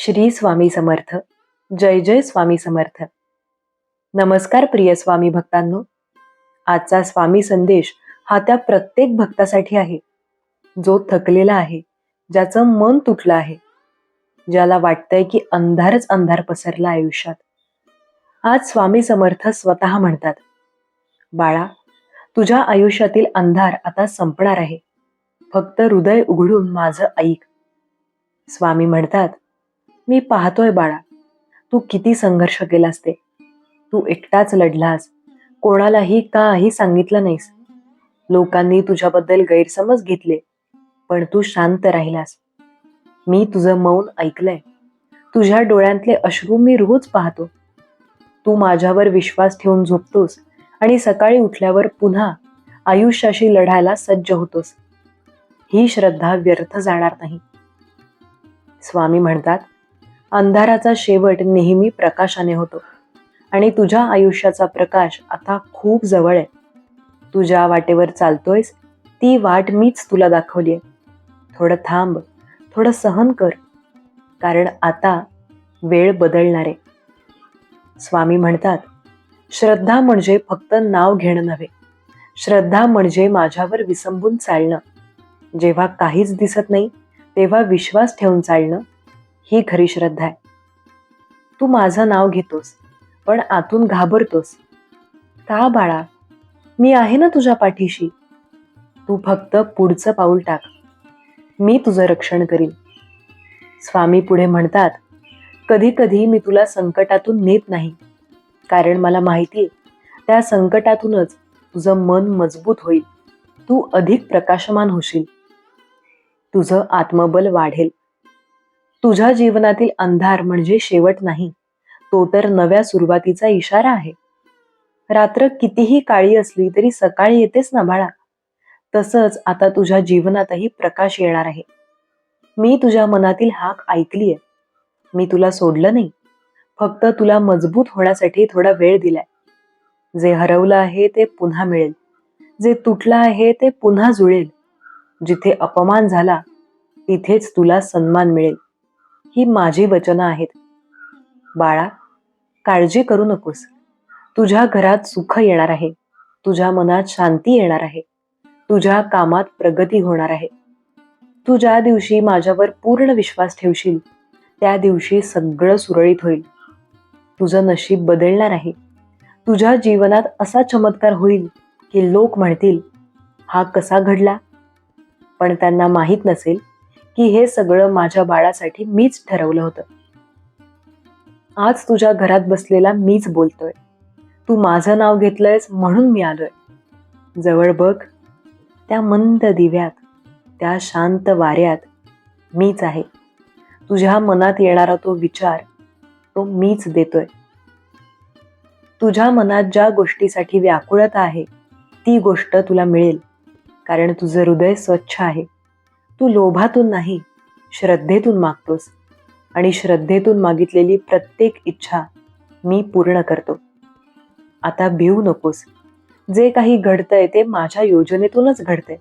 श्री स्वामी समर्थ. जय जय स्वामी समर्थ. नमस्कार प्रिय स्वामी भक्तांनो. आजचा स्वामी संदेश हा त्या प्रत्येक भक्तासाठी आहे. जो थकलेला आहे ज्याचं मन तुटलं आहे ज्याला वाटतंय की अंधारच अंधार पसरला आयुष्यात. आज स्वामी समर्थ स्वतः म्हणतात बाळा तुझ्या आयुष्यातील अंधार आता संपणार आहे. फक्त हृदय उघडून माझं ऐक. स्वामी म्हणतात मी पाहतोय बाळा. तू किती संघर्ष केलास ते. तू एकटाच लढलास. कोणालाही काही सांगितलं नाहीस. लोकांनी तुझ्याबद्दल गैरसमज घेतले पण तू शांत राहिलास. मी तुझं मौन ऐकलंय. तुझ्या डोळ्यांतले अश्रू मी रोज पाहतो. तू माझ्यावर विश्वास ठेवून झोपतोस आणि सकाळी उठल्यावर पुन्हा आयुष्याशी लढायला सज्ज होतोस. ही श्रद्धा व्यर्थ जाणार नाही. स्वामी म्हणतात अंधाराचा शेवट नेहमी प्रकाशाने होतो. आणि तुझ्या आयुष्याचा प्रकाश आता खूप जवळ आहे. तू ज्या वाटेवर चालतोयस ती वाट मीच तुला दाखवली आहे थोडं थांब थोडं सहन कर. कारण आता वेळ बदलणार. आहे स्वामी म्हणतात श्रद्धा म्हणजे फक्त नाव घेणं नव्हे. श्रद्धा म्हणजे माझ्यावर विसंबून चालणं. जेव्हा काहीच दिसत नाही तेव्हा विश्वास ठेवून चालणं ही खरी श्रद्धा आहे. तू माझं नाव घेतोस पण आतून घाबरतोस. का बाळा? मी आहे ना तुझ्या पाठीशी. तू फक्त पुढचं पाऊल टाक. मी तुझं रक्षण करीन. स्वामी पुढे म्हणतात कधी कधी मी तुला संकटातून नेत नाही. कारण मला माहिती त्या संकटातूनच तुझं मन मजबूत होईल. तू अधिक प्रकाशमान होशील. तुझं आत्मबल वाढेल. तुझ्या जीवनातील अंधार म्हणजे शेवट नाही. तो तर नव्या सुरुवातीचा इशारा आहे. रात्र कितीही काळी असली तरी सकाळी येतेच ना बाळा? तसंच आता तुझ्या जीवनातही प्रकाश येणार आहे. मी तुझ्या मनातील हाक ऐकलीय. मी तुला सोडलं नाही. फक्त तुला मजबूत होण्यासाठी थोडा वेळ दिलाय. जे हरवलं आहे ते पुन्हा मिळेल. जे तुटलं आहे ते पुन्हा जुळेल. जिथे अपमान झाला तिथेच तुला सन्मान मिळेल. ही माझी वचनं आहेत. बाळा काळजी करू नकोस. तुझ्या घरात सुख येणार आहे. तुझ्या मनात शांती येणार आहे. तुझ्या कामात प्रगती होणार आहे. तू ज्या दिवशी माझ्यावर पूर्ण विश्वास ठेवशील त्या दिवशी सगळं सुरळीत होईल. तुझं नशीब बदलणार आहे. तुझ्या जीवनात असा चमत्कार होईल की लोक म्हणतील हा कसा घडला? पण त्यांना माहीत नसेल की हे सगळं माझ्या बाळासाठी मीच ठरवलं होतं. आज तुझ्या घरात बसलेला मीच बोलतोय. तू माझं नाव घेतलंयस म्हणून मी आलोय. जवळ बघ त्या मंद दिव्यात त्या शांत वाऱ्यात मीच आहे. तुझ्या मनात येणारा तो विचार तो मीच देतोय. तुझ्या मनात ज्या गोष्टीसाठी व्याकुळता आहे ती गोष्ट तुला मिळेल कारण तुझं हृदय स्वच्छ आहे. तू लोभातून नाही श्रद्धेतून मागतोस. आणि श्रद्धेतून मागितलेली प्रत्येक इच्छा मी पूर्ण करतो. आता भिवू नकोस. जे काही घडतंय ते माझ्या योजनेतूनच घडतंय.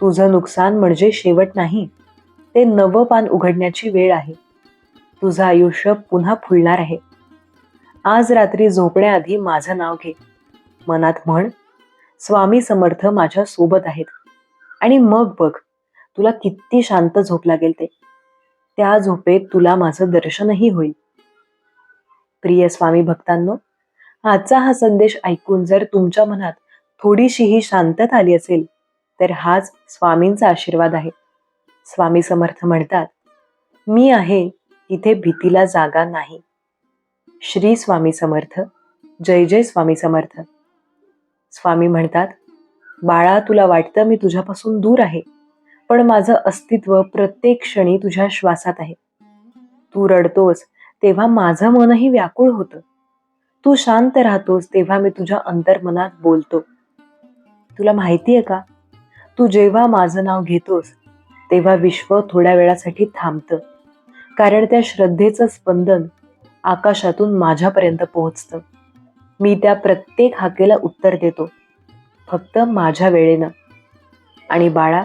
तुझं नुकसान म्हणजे शेवट नाही ते नवं पान उघडण्याची वेळ आहे. तुझं आयुष्य पुन्हा फुलणार आहे. आज रात्री झोपण्याआधी माझं नाव घे. मनात म्हण स्वामी समर्थ माझ्या सोबत आहेत. आणि मग बघ तुला किती शांत झोप लागेल ते. त्या झोपेत तुला माझं दर्शनही होईल. प्रिय स्वामी भक्तांनो आजचा हा संदेश ऐकून जर तुमच्या मनात थोडीशीही शांतता आली असेल तर हाच स्वामींचा आशीर्वाद आहे. स्वामी समर्थ म्हणतात मी आहे तिथे भीतीला जागा नाही. श्री स्वामी समर्थ जय जय स्वामी समर्थ. स्वामी म्हणतात बाळा तुला वाटतं मी तुझ्यापासून दूर आहे. पण माझं अस्तित्व प्रत्येक क्षणी तुझ्या श्वासात आहे. तू रडतोस तेव्हा माझं मनही व्याकुळ होतं. तू शांत राहतोस तेव्हा मी तुझ्या अंतर्मनात बोलतो. तुला माहिती आहे का? तू जेव्हा माझं नाव घेतोस तेव्हा विश्व थोड्या वेळासाठी थांबतं. कारण त्या श्रद्धेचं स्पंदन आकाशातून माझ्यापर्यंत पोहोचतं. मी त्या प्रत्येक हाकेला उत्तर देतो. फक्त माझ्या वेळेनं. आणि बाळा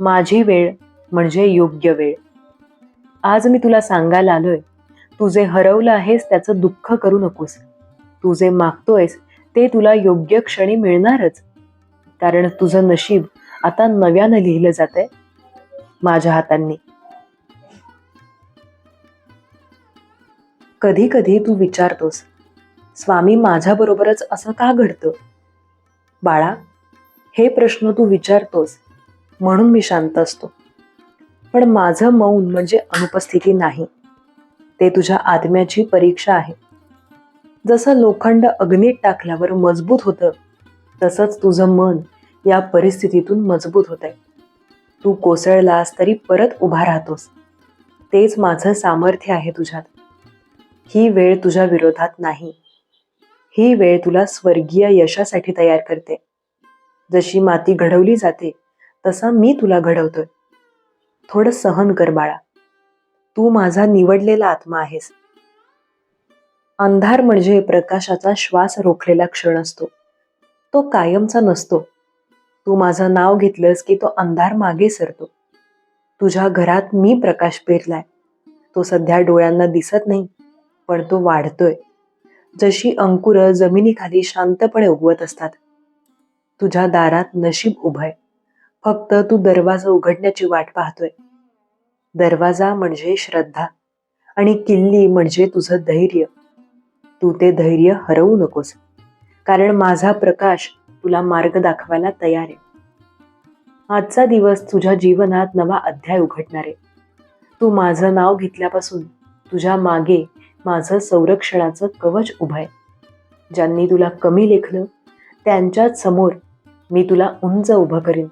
माझी वेळ म्हणजे योग्य वेळ. आज मी तुला सांगायला आलोय तू जे हरवलं आहेस त्याचं दुःख करू नकोस. तू जे मागतोयस ते तुला योग्य क्षणी मिळणारच. कारण तुझं नशीब आता नव्यानं लिहिलं जातंय माझ्या हातांनी. कधी कधी तू विचारतोस स्वामी माझ्याबरोबरच असं का घडतं? बाळा हे प्रश्न तू विचारतोस म्हणून मी शांत असतो. पण माझं मौन म्हणजे अनुपस्थिती नाही. ते तुझ्या आत्म्याची परीक्षा आहे. जसं लोखंड अग्नीत टाकल्यावर मजबूत होतं तसंच तुझं मन या परिस्थितीतून मजबूत होत आहे तू कोसळलास तरी परत उभा राहतोस. तेच माझं सामर्थ्य आहे तुझ्यात. ही वेळ तुझ्या विरोधात नाही. ही वेळ तुला स्वर्गीय यशासाठी तयार करते. जशी माती घडवली जाते तसा मी तुला घडवतोय. थोडं सहन कर बाळा. तू माझा निवडलेला आत्मा आहेस. अंधार म्हणजे प्रकाशाचा श्वास रोखलेला क्षण असतो. तो कायमचा नसतो. तू माझं नाव घेतलंस की तो अंधार मागे सरतो. तुझ्या घरात मी प्रकाश पेरलाय. तो सध्या डोळ्यांना दिसत नाही पण तो वाढतोय. जशी अंकुरं जमिनीखाली शांतपणे उगवत असतात. तुझ्या दारात नशीब उभय. फक्त तू दरवाजा उघडण्याची वाट पाहतोय. दरवाजा म्हणजे श्रद्धा आणि किल्ली म्हणजे तुझं धैर्य. तू ते धैर्य हरवू नकोस कारण माझा प्रकाश तुला मार्ग दाखवायला तयार आहे. आजचा दिवस तुझ्या जीवनात नवा अध्याय उघडणार आहे. तू माझं नाव घेतल्यापासून तुझ्या मागे माझं संरक्षणाचं कवच उभं आहे. ज्यांनी तुला कमी लेखलं त्यांच्याच समोर मी तुला उंच उभं करीन.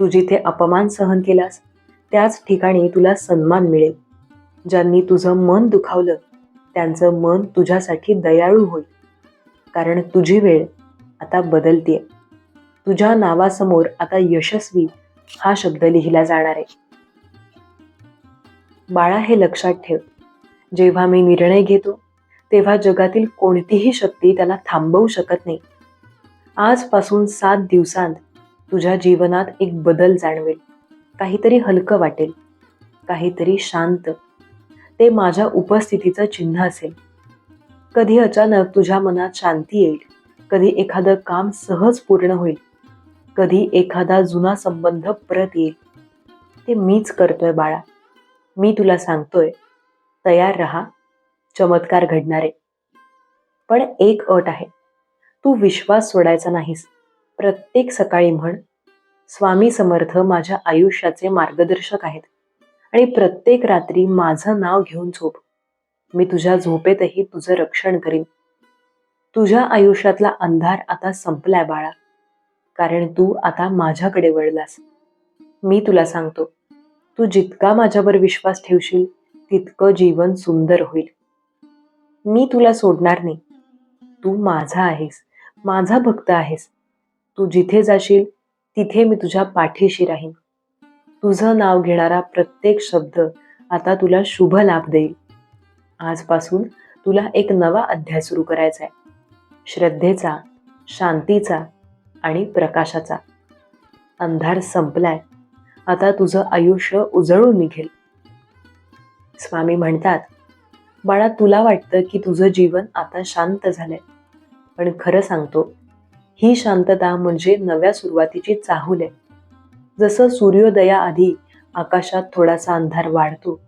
तू जिथे अपमान सहन केलास त्याच ठिकाणी तुला सन्मान मिळेल. ज्यांनी तुझं मन दुखावलं त्यांचं मन तुझ्यासाठी दयाळू होईल. कारण तुझी वेळ आता बदलतीये. तुझ्या नावासमोर आता यशस्वी हा शब्द लिहिला जाणार आहे. बाळा हे लक्षात ठेव. जेव्हा मी निर्णय घेतो तेव्हा जगातील कोणतीही शक्ती त्याला थांबवू शकत नाही. आजपासून सात दिवसांत तुझ्या जीवनात एक बदल जाणवेल. काहीतरी हलकं वाटेल. काहीतरी शांत. ते माझ्या उपस्थितीचं चिन्ह असेल. कधी अचानक तुझ्या मनात शांती येईल. कधी एखादं काम सहज पूर्ण होईल. कधी एखादा जुना संबंध परत येईल. ते मीच करतोय बाळा. मी तुला सांगतोय. तयार रहा. चमत्कार घडणारे. पण एक अट आहे. तू विश्वास सोडायचा नाहीस. प्रत्येक सकाळी म्हण स्वामी समर्थ माझ्या आयुष्याचे मार्गदर्शक आहेत आणि प्रत्येक रात्री माझं नाव घेऊन झोप. मी तुझ्या झोपेतही तुझं रक्षण करीन. तुझ्या आयुष्यातला अंधार आता संपलाय बाळा. कारण तू आता माझ्याकडे वळलास. मी तुला सांगतो तू जितका माझ्यावर विश्वास ठेवशील तितकं जीवन सुंदर होईल. मी तुला सोडणार नाही. तू माझा आहेस माझा भक्त आहेस. तू जिथे जाशील तिथे मी तुझ्या पाठीशी राहीन. तुझं नाव घेणारा प्रत्येक शब्द आता तुला शुभ लाभ देईल. आजपासून तुला एक नवा अध्याय सुरू करायचा आहे. श्रद्धेचा शांतीचा आणि प्रकाशाचा. अंधार संपलाय. आता तुझं आयुष्य उजळून निघेल. स्वामी म्हणतात बाळा तुला वाटतं की तुझं जीवन आता शांत झालंय. पण खरं सांगतो ही शांतता म्हणजे नव्या सुरुवातीची चाहूल आहे. जसं सूर्योदयाआधी आकाशात थोडासा अंधार वाढतो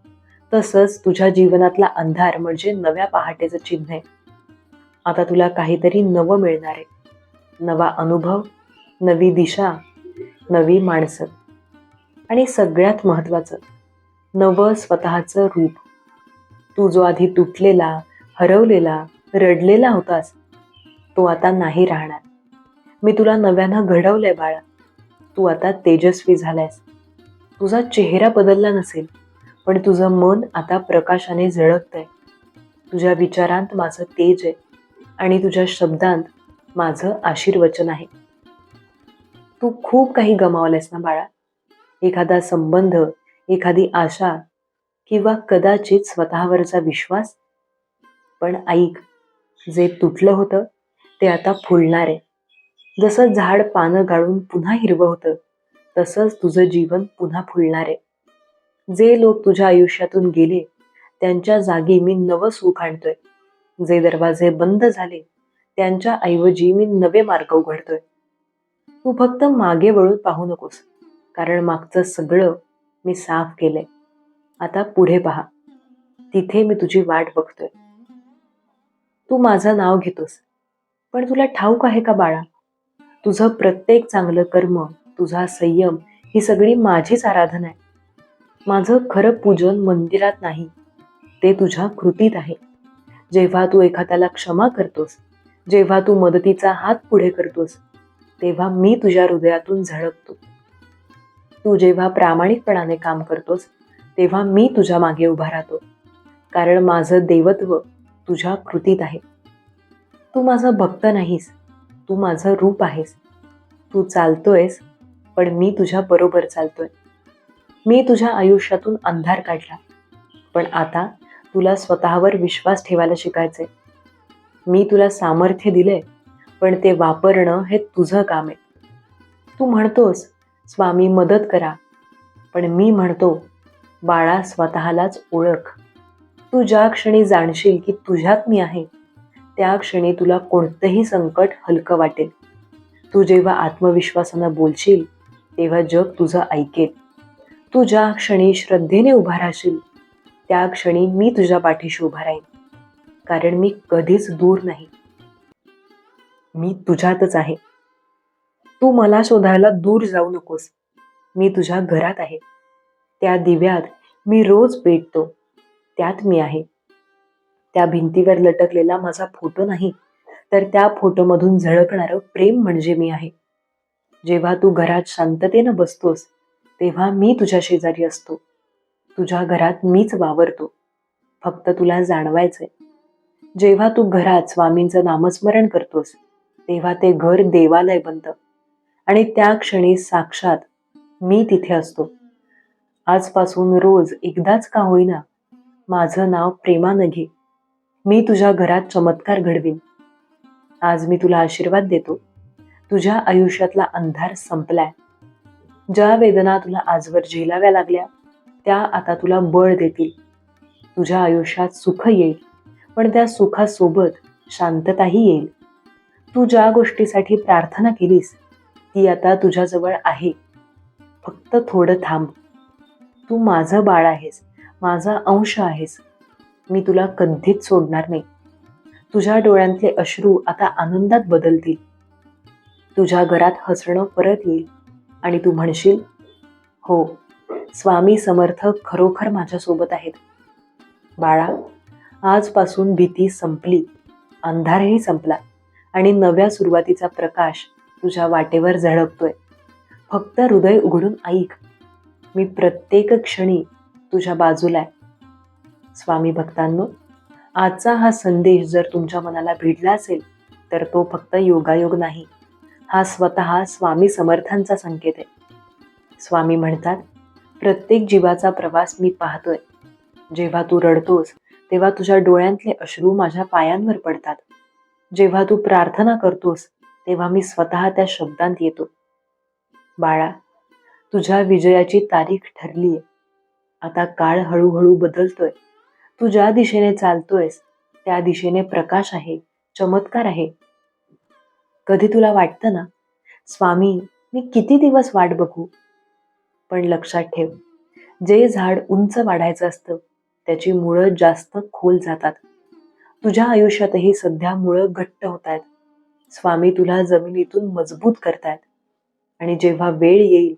तसंच तुझ्या जीवनातला अंधार म्हणजे नव्या पहाटेचं चिन्ह आहे. आता तुला काहीतरी नवं मिळणार आहे. नवा अनुभव नवी दिशा नवी माणसं आणि सगळ्यात महत्त्वाचं नवं स्वतःचं रूप. तू जो आधी तुटलेला हरवलेला रडलेला होतास तो आता नाही राहणार. मी तुला नव्यानं घडवलंय बाळा. तू आता तेजस्वी झालायस. तुझा चेहरा बदलला नसेल पण तुझं मन आता प्रकाशाने झळकतंय. तुझ्या विचारांत माझं तेज आहे आणि तुझ्या शब्दांत माझं आशीर्वचन आहे. तू खूप काही गमावलंयस ना बाळा. एखादा संबंध एखादी आशा किंवा कदाचित स्वतःवरचा विश्वास? पण ऐक जे तुटलं होतं ते आता फुलणार आहे. जसं झाड पानं गाळून पुन्हा हिरवं होतं तसंच तुझं जीवन पुन्हा फुलणार आहे. जे लोक तुझ्या आयुष्यातून गेले त्यांच्या जागी मी नवं सुख आणतोय. जे दरवाजे बंद झाले त्यांच्या ऐवजी मी नवे मार्ग उघडतोय. तू फक्त मागे वळून पाहू नकोस कारण मागचं सगळं मी साफ केलंय. आता पुढे पहा. तिथे मी तुझी वाट बघतोय. तू माझं नाव घेतोस. पण तुला ठाऊक आहे का बाळा? तुझं प्रत्येक चांगलं कर्म तुझा संयम ही सगळी माझीच आराधना आहे. माझं खरं पूजन मंदिरात नाही ते तुझ्या कृतीत आहे. जेव्हा तू एखाद्याला क्षमा करतोस जेव्हा तू मदतीचा हात पुढे करतोस तेव्हा मी तुझ्या हृदयातून झळकतो. तू जेव्हा प्रामाणिकपणाने काम करतोस तेव्हा मी तुझ्या मागे उभा राहतो. कारण माझं देवत्व तुझ्या कृतीत आहे. तू माझा भक्त नाहीस. तू माझं रूप आहेस. तू चालतोयस पण मी तुझ्या बरोबर चालतोय. मी तुझ्या आयुष्यातून अंधार काढला पण आता तुला स्वतःवर विश्वास ठेवायला शिकायचंय. मी तुला सामर्थ्य दिलंय पण ते वापरणं हे तुझं काम आहे. तू म्हणतोस स्वामी मदत करा. पण मी म्हणतो बाळा स्वतःलाच ओळख. तू ज्या क्षणी जाणशील की तुझ्यात मी आहे त्या क्षणी तुला कोणतंही संकट हलकं वाटेल. तू जेव्हा आत्मविश्वासानं बोलशील तेव्हा जग तुझं ऐकेल. तू ज्या क्षणी श्रद्धेने उभा राहशील त्या क्षणी मी तुझ्या पाठीशी उभा राहीन. कारण मी कधीच दूर नाही. मी तुझ्यातच आहे. तू मला शोधायला दूर जाऊ नकोस. मी तुझ्या घरात आहे. त्या दिव्यात मी रोज पेटतो त्यात मी आहे. त्या भिंतीवर लटकलेला माझा फोटो नाही तर त्या फोटोमधून झळकणारं प्रेम म्हणजे मी आहे. जेव्हा तू घरात शांततेनं बसतोस तेव्हा मी तुझ्या शेजारी असतो. तुझ्या घरात मीच वावरतो. फक्त तुला जाणवायचंय. जेव्हा तू घरात स्वामींचं नामस्मरण करतोस तेव्हा ते घर देवालय बनतं. आणि त्या क्षणी साक्षात मी तिथे असतो. आजपासून रोज एकदाच का होईना माझं नाव प्रेमानं घे मी तुझ्या घरात चमत्कार घडवीन. आज मी तुला आशीर्वाद देतो. तुझ्या आयुष्यातला अंधार संपलाय. ज्या वेदना तुला आजवर झेलाव्या लागल्या त्या आता तुला बळ देतील. तुझ्या आयुष्यात सुख येईल पण त्या सुखासोबत शांतताही येईल. तू ज्या गोष्टीसाठी प्रार्थना केलीस ती आता तुझ्याजवळ आहे. फक्त थोडं थांब. तू माझं बाळ आहेस माझा अंश आहेस. मी तुला कधीच सोडणार नाही. तुझ्या डोळ्यांतले अश्रू आता आनंदात बदलतील. तुझ्या घरात हसणं परत येईल. आणि तू म्हणशील हो स्वामी समर्थ खरोखर माझ्यासोबत आहेत. बाळा आजपासून भीती संपली अंधारही संपला आणि नव्या सुरुवातीचा प्रकाश तुझ्या वाटेवर झळकतोय. फक्त हृदय उघडून ऐक. मी प्रत्येक क्षणी तुझ्या बाजूला आहे. स्वामी भक्तांनो आजचा हा संदेश जर तुमच्या मनाला भिडला असेल तर तो फक्त योगायोग नाही. हा स्वतः स्वामी समर्थांचा संकेत आहे. स्वामी म्हणतात प्रत्येक जीवाचा प्रवास मी पाहतोय. जेव्हा तू रडतोस तेव्हा तुझ्या डोळ्यांतले अश्रू माझ्या पायांवर पडतात. जेव्हा तू प्रार्थना करतोस तेव्हा मी स्वतः त्या शब्दांत येतो. बाळा तुझ्या विजयाची तारीख ठरलीये. आता काळ हळूहळू बदलतोय. तू ज्या दिशेने चालतोयस त्या दिशेने प्रकाश आहे चमत्कार आहे. कधी तुला वाटतं ना स्वामी मी किती दिवस वाट बघू? पण लक्षात ठेव जे झाड उंच वाढायचं असतं त्याची मुळं जास्त खोल जातात. तुझ्या आयुष्यातही सध्या मुळं घट्ट होत आहेत स्वामी तुला जमिनीतून मजबूत करतायत. आणि जेव्हा वेळ येईल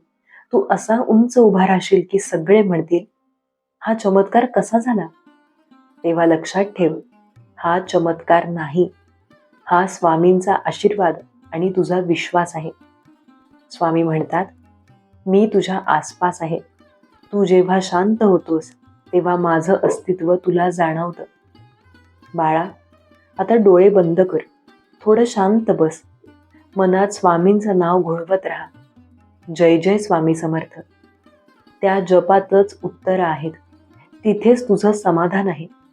तू असा उंच उभा राहशील की सगळे म्हणतील हा चमत्कार कसा झाला? तेव्हा लक्षात ठेव हा चमत्कार नाही. हा स्वामींचा आशीर्वाद आणि तुझा विश्वास आहे. स्वामी म्हणतात मी तुझ्या आसपास आहे. तू जेव्हा शांत होतोस तेव्हा माझं अस्तित्व तुला जाणवतं. बाळा आता डोळे बंद कर. थोडं शांत बस. मनात स्वामींचं नाव घोळवत राहा. जय जय स्वामी समर्थ. त्या जपातच उत्तरं आहेत. तिथेच तुझं समाधान आहे.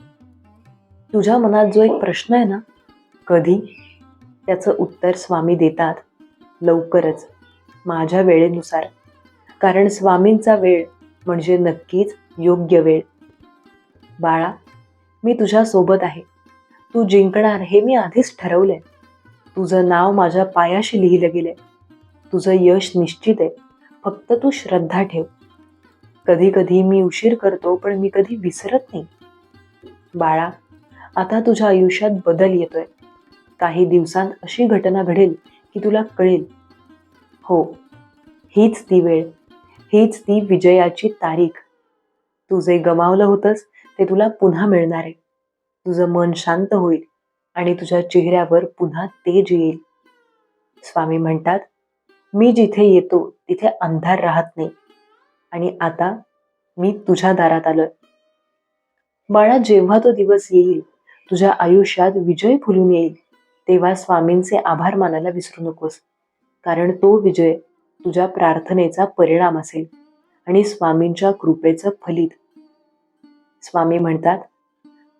तुझ्या मनात जो एक प्रश्न आहे ना कधी त्याचं उत्तर स्वामी देतात लवकरच माझ्या वेळेनुसार. कारण स्वामींचा वेळ म्हणजे नक्कीच योग्य वेळ. बाळा मी तुझ्यासोबत आहे. तू जिंकणार हे मी आधीच ठरवलं आहे तुझं नाव माझ्या पायाशी लिहिलं गेलंय. तुझं यश निश्चित आहे. फक्त तू श्रद्धा ठेव. कधी कधी मी उशीर करतो पण मी कधी विसरत नाही. बाळा आता तुझ्या आयुष्यात बदल येतोय. काही दिवसांत अशी घटना घडेल की तुला कळेल. हो हीच ती वेळ. हीच ती विजयाची तारीख. तू जे गमावलं होतंस ते तुला पुन्हा मिळणार आहे. तुझं मन शांत होईल आणि तुझ्या चेहऱ्यावर पुन्हा तेज येईल. स्वामी म्हणतात मी जिथे येतो तिथे अंधार राहत नाही. आणि आता मी तुझ्या दारात आलोय. बाळा जेव्हा तो दिवस येईल तुझ्या आयुष्यात विजय फुलून येईल. तेव्हा स्वामींचे आभार मानायला विसरू नकोस. कारण तो विजय तुझ्या प्रार्थनेचा परिणाम असेल आणि स्वामींच्या कृपेचं फलित. स्वामी म्हणतात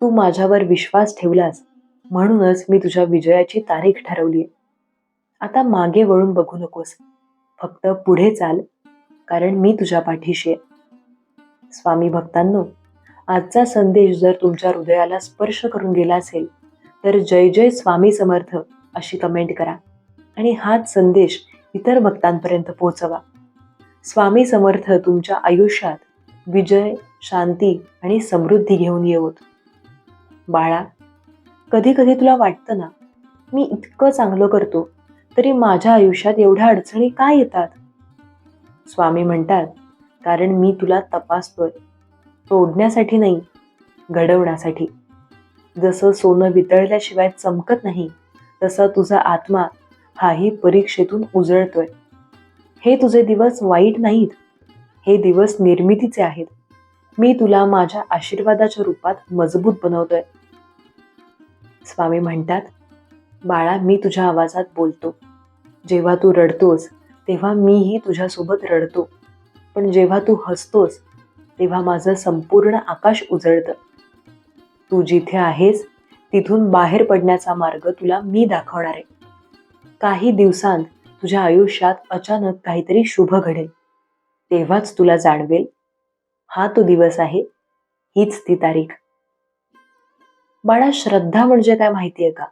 तू माझ्यावर विश्वास ठेवलास म्हणूनच मी तुझ्या विजयाची तारीख ठरवली आता मागे वळून बघू नकोस. फक्त पुढे चाल कारण मी तुझ्या पाठीशी आहे. स्वामी भक्तांनो आजचा संदेश जर तुमच्या हृदयाला स्पर्श करून गेला असेल तर जय जय स्वामी समर्थ अशी कमेंट करा. आणि हाच संदेश इतर भक्तांपर्यंत पोहोचवा. स्वामी समर्थ तुमच्या आयुष्यात विजय शांती आणि समृद्धी घेऊन येवोत. बाळा कधी कधी तुला वाटतं ना मी इतकं चांगलं करतो तरी माझ्या आयुष्यात एवढ्या अडचणी काय येतात? स्वामी म्हणतात कारण मी तुला तपासतोय तोडण्यासाठी नाही घडवण्यासाठी. जसं सोनं वितळल्याशिवाय चमकत नाही तसा तुझा आत्मा हाही परीक्षेतून उजळतोय. हे तुझे दिवस वाईट नाहीत हे दिवस निर्मितीचे आहेत. मी तुला माझ्या आशीर्वादाच्या रूपात मजबूत बनवतोय. स्वामी म्हणतात बाळा मी तुझ्या आवाजात बोलतो. जेव्हा तू रडतोस तेव्हा मीही तुझ्यासोबत रडतो. पण जेव्हा तू हसतोस तेव्हा माझं संपूर्ण आकाश उजळतं. तू जिथे आहेस तिथून बाहेर पडण्याचा मार्ग तुला मी दाखवणार आहे. काही दिवसांत तुझ्या आयुष्यात अचानक काहीतरी शुभ घडेल. तेव्हाच तुला जाणवेल हा तो दिवस आहे हीच ती तारीख. बाळा श्रद्धा म्हणजे काय माहितीये का?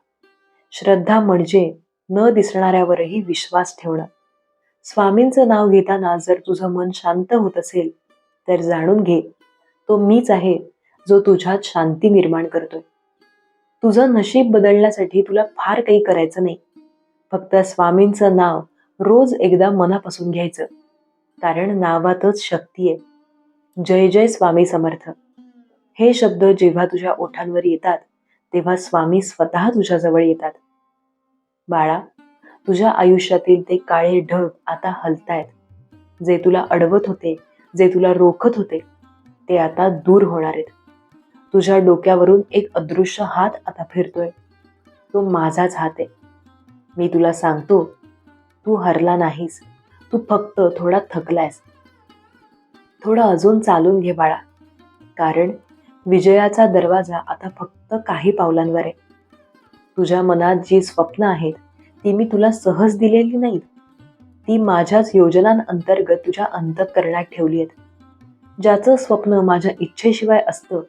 श्रद्धा म्हणजे न दिसणाऱ्यावरही विश्वास ठेवणं. स्वामींचं नाव घेताना जर तुझं मन शांत होत असेल तर जाणून घे. तो मीच आहे जो तुझ्यात शांती निर्माण करतोय. तुझं नशीब बदलण्यासाठी तुला फार काही करायचं नाही. फक्त स्वामींचं नाव रोज एकदा मनापासून घ्यायचं. कारण नावातच शक्ती आहे. जय जय स्वामी समर्थ. हे शब्द जेव्हा तुझ्या ओठांवर येतात तेव्हा स्वामी स्वतः तुझ्याजवळ येतात. बाळा तुझ्या आयुष्यातील ते काळे ढग आता हलतायत. जे तुला अडवत होते जे तुला रोखत होते ते आता दूर होणार आहेत. तुझ्या डोक्यावरून एक अदृश्य हात आता फिरतोय. तो माझाच हात आहे. मी तुला सांगतो तू हरला नाहीस. तू फक्त थोडा थकलायस. थोडं अजून चालून घे बाळा. कारण विजयाचा दरवाजा आता फक्त काही पावलांवर आहे. तुझ्या मनात जी स्वप्न आहेत ती मी तुला सहज दिलेली नाहीत. ती माझ्याच योजनांअंतर्गत तुझ्या अंतःकरणात ठेवली आहेत. ज्याचं स्वप्न माझ्या इच्छेशिवाय असतं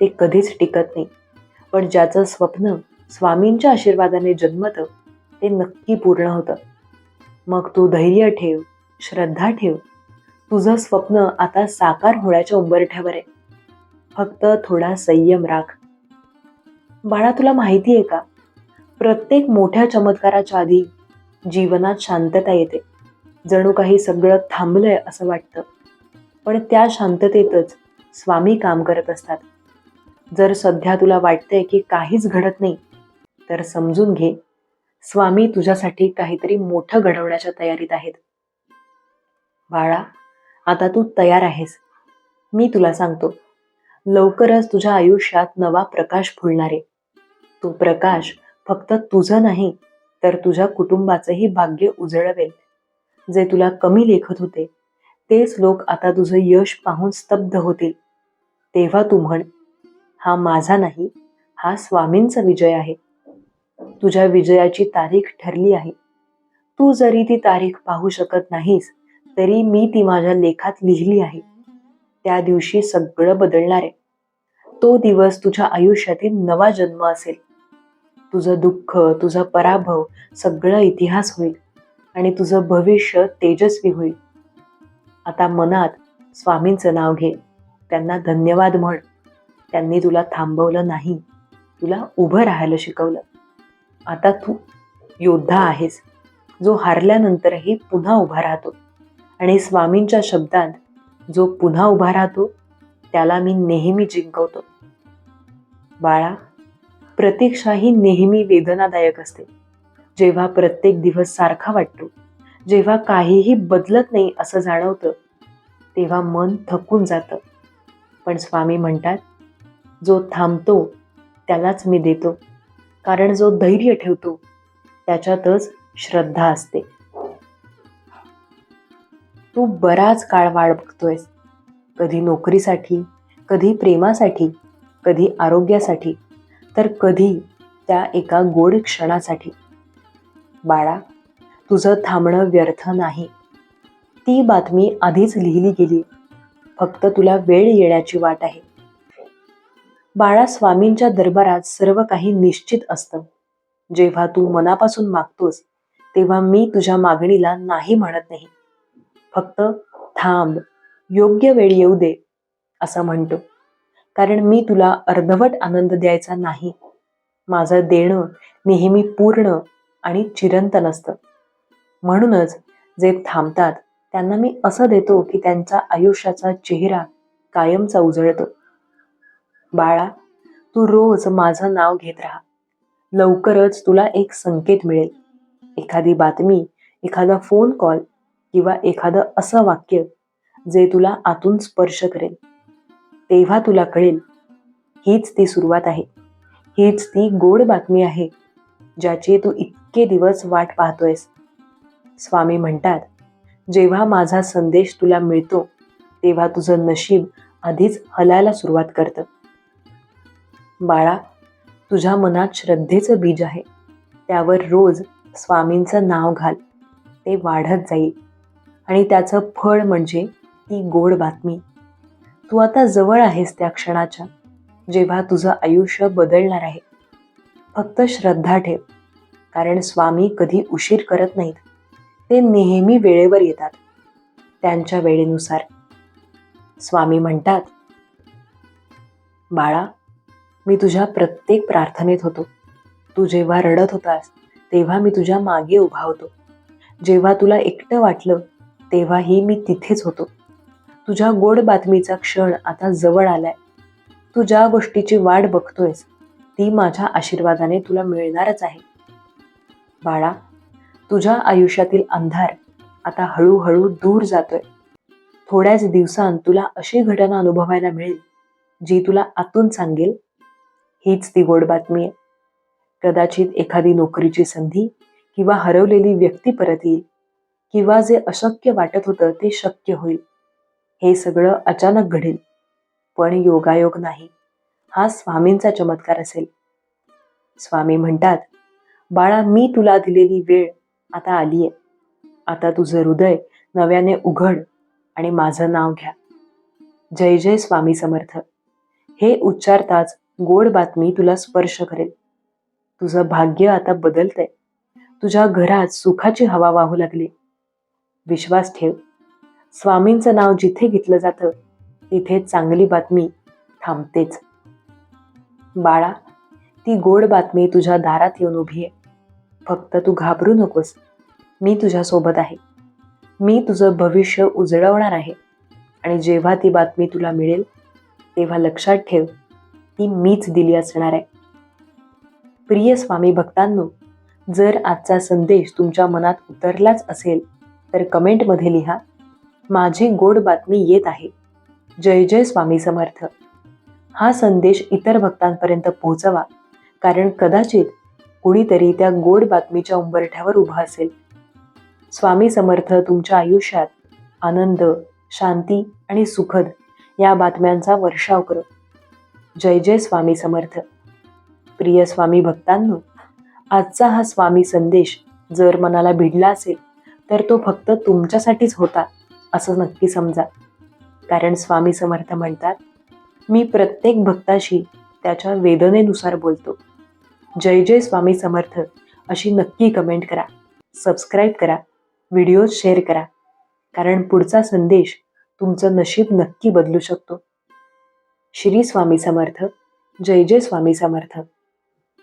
ते कधीच टिकत नाही. पण ज्याचं स्वप्न स्वामींच्या आशीर्वादाने जन्मतं ते नक्की पूर्ण होतं. मग तू धैर्य ठेव श्रद्धा ठेव. तुझं स्वप्न आता साकार होण्याच्या उंबरठ्यावर आहे. फक्त थोडा संयम राख. बाळा तुला माहिती आहे का? प्रत्येक मोठ्या चमत्काराच्या आधी जीवनात शांतता येते. जणू काही सगळं थांबलंय असं वाटतं. पण त्या शांततेतच स्वामी काम करत असतात. जर सध्या तुला वाटतंय की काहीच घडत नाही तर समजून घे. स्वामी तुझ्यासाठी काहीतरी मोठं घडवण्याच्या तयारीत आहेत. बाळा आता तू तयार आहेस. मी तुला सांगतो. लवकरच तुझ्या आयुष्यात नवा प्रकाश फुलणार. आहे तो प्रकाश फक्त तुझं नाही तर तुझ्या कुटुंबाचंही भाग्य उजळवेल. जे तुला कमी लेखत होते तेच लोक आता तुझं यश पाहून स्तब्ध होतील. तेव्हा तू म्हण हा माझा नाही हा स्वामींचा विजय आहे. तुझ्या विजयाची तारीख ठरली आहे. तू जरी ती तारीख पाहू शकत नाहीस तरी मी ती माझ्या लेखात लिहिली आहे. त्या दिवशी सगळं बदलणार आहे. तो दिवस तुझ्या आयुष्यातील नवा जन्म असेल. तुझं दुःख तुझा पराभव सगळं इतिहास होईल आणि तुझं भविष्य तेजस्वी होईल. आता मनात स्वामींचं नाव घे. त्यांना धन्यवाद म्हण. त्यांनी तुला थांबवलं नाही. तुला उभं राहायला शिकवलं. आता तू योद्धा आहेस जो हारल्यानंतरही पुन्हा उभा राहतो. आणि स्वामींच्या शब्दात जो पुन्हा उभा राहतो त्याला मी नेहमी जिंकवतो. बाळा प्रतीक्षा ही नेहमी वेदनादायक असते. जेव्हा प्रत्येक दिवस सारखा वाटतो जेव्हा काहीही बदलत नाही असं जाणवतं तेव्हा मन थकून जातं. पण स्वामी म्हणतात जो थांबतो त्यालाच मी देतो. कारण जो धैर्य ठेवतो त्याच्यातच श्रद्धा असते. तू बराच काळ वाढ बघतोयस. कधी नोकरीसाठी कधी प्रेमासाठी कधी आरोग्यासाठी. तर कधी त्या एका गोड क्षणासाठी. बाळा तुझं थांबणं व्यर्थ नाही. ती बातमी आधीच लिहिली गेली. फक्त तुला वेळ येण्याची वाट आहे. बाळा स्वामींच्या दरबारात सर्व काही निश्चित असतं. जेव्हा तू मनापासून मागतोस तेव्हा मी तुझ्या मागणीला नाही म्हणत नाही. फक्त थांब योग्य वेळ येऊ दे असं म्हणतो. कारण मी तुला अर्धवट आनंद द्यायचा नाही. माझं देणं नेहमी पूर्ण आणि चिरंतन असतं म्हणूनच जे थांबतात त्यांना मी असं देतो की त्यांचा आयुष्याचा चेहरा कायमचा उजळतो. बाळा तू रोज माझं नाव घेत राहा. लवकरच तुला एक संकेत मिळेल. एखादी बातमी एखादा फोन कॉल किंवा एखादं असं वाक्य जे तुला आतून स्पर्श करेल. तेव्हा तुला कळेल. हीच ती सुरुवात आहे. हीच ती गोड बातमी आहे ज्याची तू इतके दिवस वाट पाहतोयस. स्वामी म्हणतात जेव्हा माझा संदेश तुला मिळतो तेव्हा तुझं नशीब आधीच हलायला सुरुवात करतं. बाळा तुझ्या मनात श्रद्धेचं बीज आहे. त्यावर रोज स्वामींचं नाव घाल. ते वाढत जाईल. आणि त्याचं फळ म्हणजे ती गोड बातमी. तू आता जवळ आहेस त्या क्षणाच्या. जेव्हा तुझं आयुष्य बदलणार आहे. फक्त श्रद्धा ठेव. कारण स्वामी कधी उशीर करत नाहीत. ते नेहमी वेळेवर येतात. त्यांच्या वेळेनुसार. स्वामी म्हणतात बाळा मी तुझ्या प्रत्येक प्रार्थनेत होतो. तू जेव्हा रडत होतास तेव्हा मी तुझ्या मागे उभा होतो. जेव्हा तुला एकटं वाटलं तेव्हाही मी तिथेच होतो. तुझ्या गोड बातमीचा क्षण आता जवळ आलाय. तू ज्या गोष्टीची वाट बघतोयस ती माझ्या आशीर्वादाने तुला मिळणारच आहे. बाळा तुझ्या आयुष्यातील अंधार आता हळूहळू दूर जातोय. थोड्याच दिवसांत तुला अशी घटना अनुभवायला मिळेल जी तुला आतून सांगेल हीच ती गोड बातमी आहे. कदाचित एखादी नोकरीची संधी किंवा हरवलेली व्यक्ती परत येईल किंवा जे अशक्य वाटत होतं ते शक्य होईल. हे सगळं अचानक घडेल. पण योगायोग नाही. हा स्वामींचा चमत्कार असेल. स्वामी म्हणतात बाळा मी तुला दिलेली वेळ आता आलीये. आता तुझं हृदय नव्याने उघड आणि माझं नाव घ्या. जय जय स्वामी समर्थ. हे उच्चारताच गोड बातमी तुला स्पर्श करेल. तुझं भाग्य आता बदलतंय. तुझ्या घरात सुखाची हवा वाहू लागली. विश्वास ठेव. स्वामींचं नाव जिथे घेतलं जातं तिथे चांगली बातमी थांबतेच. बाळा ती गोड बातमी तुझ्या दारात येऊन उभी आहे. फक्त तू घाबरू नकोस. मी तुझ्यासोबत आहे. मी तुझं भविष्य उजळवणार आहे. आणि जेव्हा ती बातमी तुला मिळेल तेव्हा लक्षात ठेव ती मीच दिली असणार आहे. प्रिय स्वामी भक्तांनो जर आजचा संदेश तुमच्या मनात उतरलाच असेल तर कमेंटमध्ये लिहा. माझी गोड बातमी येत आहे. जय जय स्वामी समर्थ. हा संदेश इतर भक्तांपर्यंत पोहोचवा कारण कदाचित कुणीतरी त्या गोड बातमीच्या उंबरठ्यावर उभा असेल. स्वामी समर्थ तुमच्या आयुष्यात आनंद शांती आणि सुखद या बातम्यांचा वर्षाव करो. जय जय स्वामी समर्थ. प्रिय स्वामी भक्तांनो आजचा हा स्वामी संदेश जर मनाला भिडला असेल तर तो फक्त तुमच्यासाठीच होता. असं नक्की समजा. कारण स्वामी समर्थ म्हणतात मी प्रत्येक भक्ताशी त्याच्या वेदनेनुसार बोलतो. जय जय स्वामी समर्थ अशी नक्की कमेंट करा. सबस्क्राईब करा. व्हिडिओज शेअर करा. कारण पुढचा संदेश तुमचं नशीब नक्की बदलू शकतो. श्री स्वामी समर्थ. जय जय स्वामी समर्थ.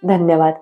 धन्यवाद.